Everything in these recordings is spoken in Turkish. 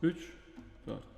3, 4.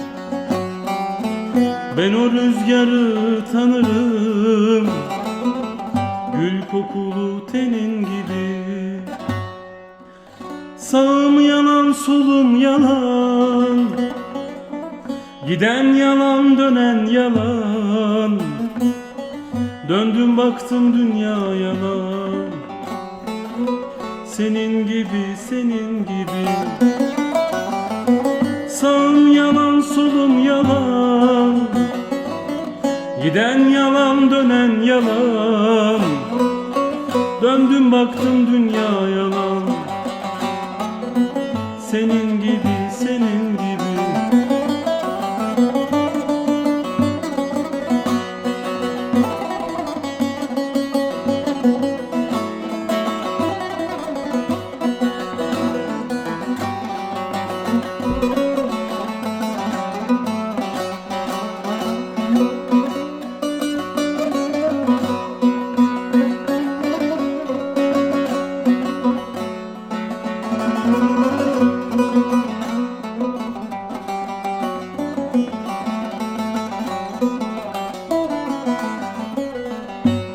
ben o rüzgarı tanırım. Gül kokulu tenin gibi. Sağım yalan solum yalan. Giden yalan dönen yalan. Döndüm baktım dünya yalan. Senin gibi senin gibi. Sağım yalan solum yalan Giden yalan dönen yalan. Döndüm baktım dünya yalan. Senin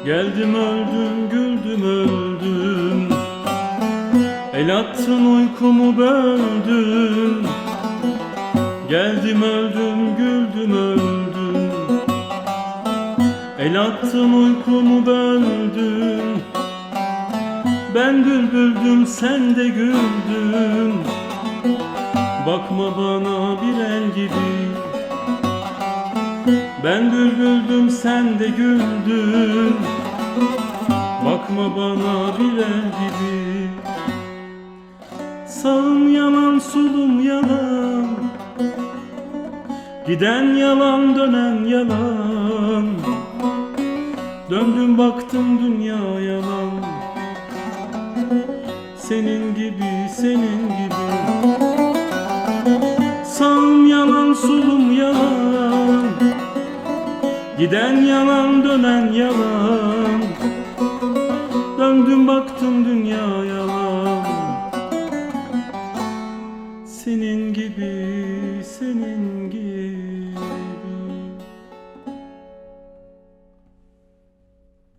Geldim öldüm güldüm öldüm. El attın uykumu böldün Geldim öldüm güldüm öldüm. El attın uykumu böldün Ben bülbüldüm sen de güldün. Bakma bana bir el gibi ben bülbüldüm sen de güldün. Bakma bana bir el gibi. Sağım yalan solum yalan. Giden yalan dönen yalan. Döndüm baktım dünya yalan. Senin gibi senin gibi. Sağım Giden yalan dönen yalan. Döndüm baktım dünyaya